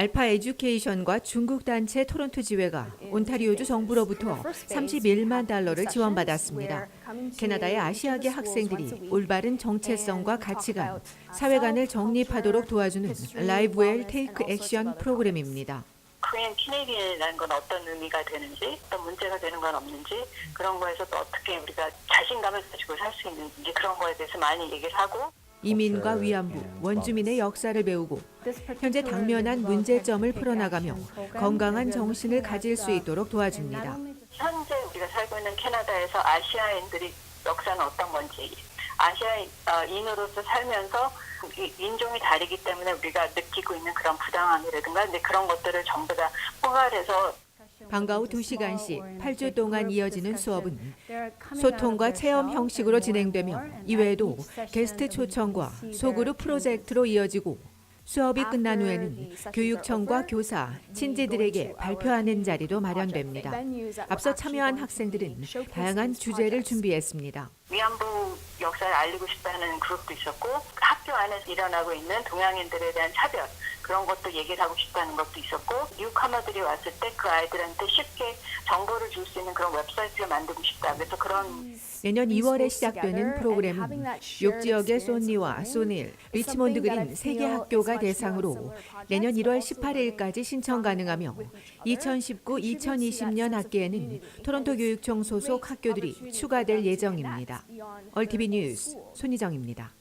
알파 에듀케이션과 중국 단체 토론토 지회가 온타리오주 정부로부터 31만 달러를 지원받았습니다. 캐나다의 아시아계 학생들이 올바른 정체성과 가치관, 사회관을 정립하도록 도와주는 라이브웰 테이크 액션 프로그램입니다. 코리안 키네디언이라는 건 어떤 의미가 되는지, 어떤 문제가 되는 건 없는지, 그런 거에서 또 어떻게 우리가 자신감을 가지고 살 수 있는지 그런 거에 대해서 많이 얘기를 하고 이민과 위안부, 원주민의 역사를 배우고 현재 당면한 문제점을 풀어나가며 건강한 정신을 가질 수 있도록 도와줍니다. 현재 우리가 살고 있는 캐나다에서 아시아인들이 역사는 어떤 건지, 아시아인으로서 살면서 이 인종이 다르기 때문에 우리가 느끼고 있는 그런 부당함이라든가 이제 그런 것들을 전부 다 포괄해서 방과 후 2시간씩 8주 동안 이어지는 수업은 소통과 체험 형식으로 진행되며 이외에도 게스트 초청과 소그룹 프로젝트로 이어지고 수업이 끝난 후에는 교육청과 교사, 친지들에게 발표하는 자리도 마련됩니다. 앞서 참여한 학생들은 다양한 주제를 준비했습니다. 위안부 역사를 알리고 싶다는 그룹도 있었고 학교 안에서 일어나고 있는 동양인들에 대한 차별 그런 것도 얘기를 하고 싶다는 것도 있었고 뉴카머들이 왔을 때 그 아이들한테 쉽게 정보를 줄 수 있는 그런 웹사이트를 만들고 싶다. 그래서 그런 내년 2월에 시작되는 프로그램은 6지역의 소니와 소닐, 리치몬드 그린 3개 학교가 대상으로 내년 1월 18일까지 신청 가능하며 2019-2020년 학기에는 토론토 교육청 소속 학교들이 추가될 예정입니다. 얼티비 뉴스 손희정입니다.